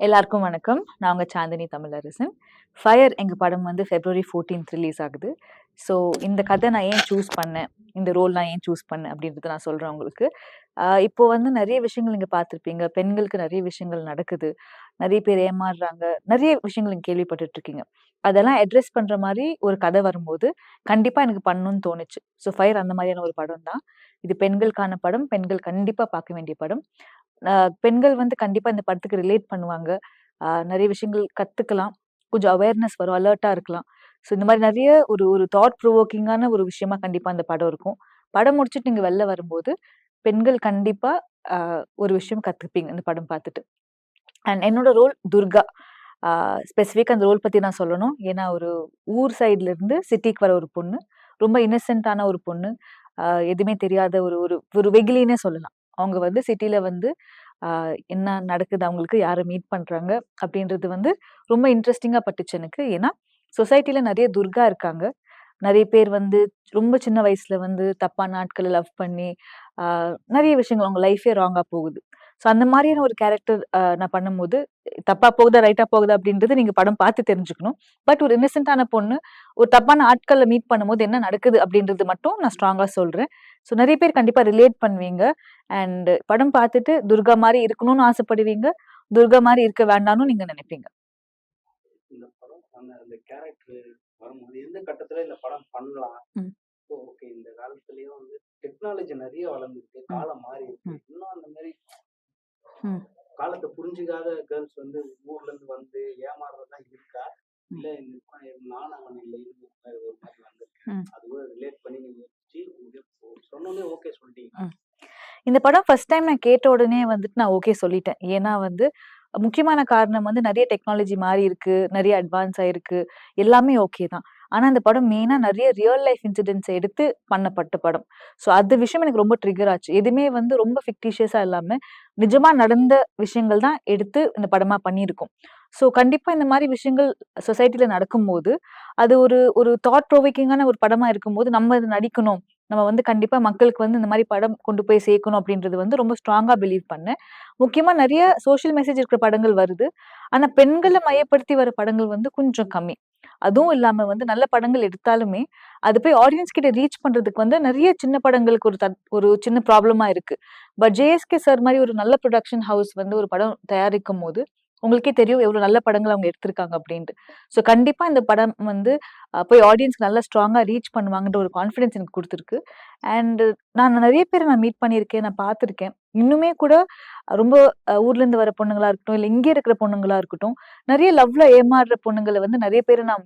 எல்லாருக்கும் வணக்கம். நான் உங்கள் சாந்தினி தமிழரசன். ஃபயர் எங்கள் படம் வந்து ஃபெப்ரவரி 14th ரிலீஸ் ஆகுது. ஸோ இந்த கதை நான் ஏன் சூஸ் பண்ணேன்? இந்த ரோல் நான் ஏன் சூஸ் பண்ணேன்? அப்படின்றத நான் சொல்கிறேன் உங்களுக்கு. இப்போ வந்து நிறைய விஷயங்கள் நீங்கள் பார்த்துருப்பீங்க. பெண்களுக்கு நிறைய விஷயங்கள் நடக்குது. நிறைய பேர் ஏமாறுறாங்க. நிறைய விஷயங்கள் நீங்கள் கேள்விப்பட்டுட்டு இருக்கீங்க அதெல்லாம் அட்ரஸ் பண்ணுற மாதிரி ஒரு கதை வரும்போது கண்டிப்பாக எனக்கு பண்ணணும்னு தோணுச்சு. ஸோ ஃபயர் அந்த மாதிரியான ஒரு படம் தான் இது பெண்களுக்கான படம். பெண்கள் கண்டிப்பாக பார்க்க வேண்டிய படம். பெண்கள் வந்து கண்டிப்பா இந்த படத்துக்கு ரிலேட் பண்ணுவாங்க. நிறைய விஷயங்கள் கத்துக்கலாம். கொஞ்சம் அவேர்னஸ் வரும் அலர்ட்டா இருக்கலாம். ஸோ இந்த மாதிரி நிறைய ஒரு ஒரு தாட் ப்ரொவோக்கிங்கான ஒரு விஷயமா கண்டிப்பா அந்த படம் இருக்கும். படம் முடிச்சுட்டு நீங்க வெளில வரும்போது பெண்கள் கண்டிப்பா ஒரு விஷயம் கத்துப்பீங்க இந்த படம் பார்த்துட்டு. அண்ட் என்னோட ரோல் துர்கா. ஸ்பெசிஃபிக் அந்த ரோல் பத்தி நான் சொல்லணும். ஏன்னா ஒரு ஊர் சைட்ல இருந்து சிட்டிக்கு வர ஒரு பொண்ணு. ரொம்ப இன்னசென்ட்டான ஒரு பொண்ணு. எதுவுமே தெரியாத ஒரு ஒரு ஒரு வெகுலினே சொல்லலாம். அவங்க வந்து சிட்டியில் வந்து என்ன நடக்குது? அவங்களுக்கு யாரை மீட் பண்றாங்க? அப்படின்றது வந்து ரொம்ப இன்ட்ரெஸ்டிங்காக பட்டுச்சு எனக்கு. ஏன்னா சொசைட்டில நிறைய துர்கா இருக்காங்க. நிறைய பேர் வந்து ரொம்ப சின்ன வயசுல வந்து தப்பான ஆட்களை லவ் பண்ணி நிறைய விஷயங்கள் அவங்க லைஃபே ராங்காக போகுது. ஸோ அந்த மாதிரியான ஒரு கேரக்டர் நான் பண்ணும்போது தப்பா போகுதா ரைட்டா போகுதா அப்படின்றது நீங்க படம் பார்த்து தெரிஞ்சுக்கணும். பட் ஒரு இன்னசென்ட்டான பொண்ணு ஒரு தப்பான ஆட்களை மீட் பண்ணும்போது என்ன நடக்குது அப்படின்றது மட்டும் நான் ஸ்ட்ராங்கா சொல்றேன். ஸோ நிறைய பேர் கண்டிப்பா ரிலேட் பண்ணுவீங்க. அண்ட் படம் பார்த்துட்டு துர்கா மாதிரி இருக்கணும்னு ஆசைப்படுவீங்க. துர்கா மாதிரி இருக்க வேண்டாம்னு நீங்க நினைப்பீங்க. இந்த படம் அந்த அந்த கேரக்டர் வரும்போது எந்த கட்டத்துல இந்த படம் பண்ணலாம்? ம். ஓகே இந்த காலத்துலயும் வந்து டெக்னாலஜி நிறைய வளர்ந்துருக்கு. காலம் மாறி இருக்கு. இன்னும் அந்த மாதிரி. காலத்தை புரிஞ்சுக்காத கேர்ள்ஸ் வந்து ஊர்ல இருந்து வந்து ஏமாறுறதா இருக்கா? இல்ல நான் மாதிரி ஒரு மாதிரி வந்திருக்கு. ம். அதுவும் ரிலேட் பண்ணி நீங்க சொன்னோடனே ஓகே சொல்லிட்டீங்க. இந்த படம் ஃபர்ஸ்ட் டைம் நான் கேட்ட உடனே வந்துட்டு நான் ஓகே சொல்லிட்டேன். ஏன்னா வந்து முக்கியமான காரணம் வந்து நிறைய டெக்னாலஜி மாறி இருக்கு நிறைய அட்வான்ஸ் ஆயிருக்கு. எல்லாமே ஓகே தான். ஆனால் அந்த படம் மெயினாக நிறைய ரியல் லைஃப் இன்சிடென்ட்ஸ் எடுத்து பண்ணப்பட்ட படம். ஸோ அது விஷயம் எனக்கு ரொம்ப ட்ரிகர் ஆச்சு. எதுவுமே வந்து ரொம்ப ஃபிக்டிஷியஸாக இல்லாமல் நிஜமாக நடந்த விஷயங்கள் தான் எடுத்து இந்த படமாக பண்ணியிருக்கோம். ஸோ கண்டிப்பாக இந்த மாதிரி விஷயங்கள் சொசைட்டியில் நடக்கும்போது அது ஒரு ஒரு தாட் ப்ரோவிக்கிங்கான ஒரு படமாக இருக்கும்போது நம்ம இது நடிக்கணும். நம்ம வந்து கண்டிப்பாக மக்களுக்கு வந்து இந்த மாதிரி படம் கொண்டு போய் சேர்க்கணும் அப்படின்றது வந்து ரொம்ப ஸ்ட்ராங்காக பிலீவ் பண்ணேன். முக்கியமாக நிறைய சோஷியல் மெசேஜ் இருக்கிற படங்கள் வருது. ஆனால் பெண்களை மையப்படுத்தி வர படங்கள் வந்து கொஞ்சம் கம்மி. அதுவும் இல்லாம வந்து நல்ல படங்கள் எடுத்தாலுமே அது போய் ஆடியன்ஸ் கிட்ட ரீச் பண்றதுக்கு வந்து நிறைய சின்ன படங்களுக்கு ஒரு ஒரு சின்ன ப்ராப்ளமா இருக்கு. பட் ஜேஎஸ்கே சார் மாதிரி ஒரு நல்ல ப்ரொடக்ஷன் ஹவுஸ் வந்து ஒரு படம் தயாரிக்கும் போது உங்களுக்கே தெரியும் எவ்வளவு நல்ல படங்கள் அவங்க எடுத்திருக்காங்க அப்படின்ட்டு. ஸோ கண்டிப்பா இந்த படம் வந்து போய் ஆடியன்ஸ்க்கு நல்லா ஸ்ட்ராங்கா ரீச் பண்ணுவாங்கன்ற ஒரு கான்ஃபிடன்ஸ் எனக்கு கொடுத்துருக்கு. அண்ட் நான் நிறைய பேரை நான் மீட் பண்ணியிருக்கேன் நான் பார்த்துருக்கேன். இன்னுமே கூட ரொம்ப ஊர்ல இருந்து வர பொண்ணுங்களா இருக்கட்டும் இல்ல இங்கே இருக்கிற பொண்ணுங்களா இருக்கட்டும் நிறைய லவ்ல ஏமாறுற பொண்ணுங்களை வந்து நிறைய பேரை நான்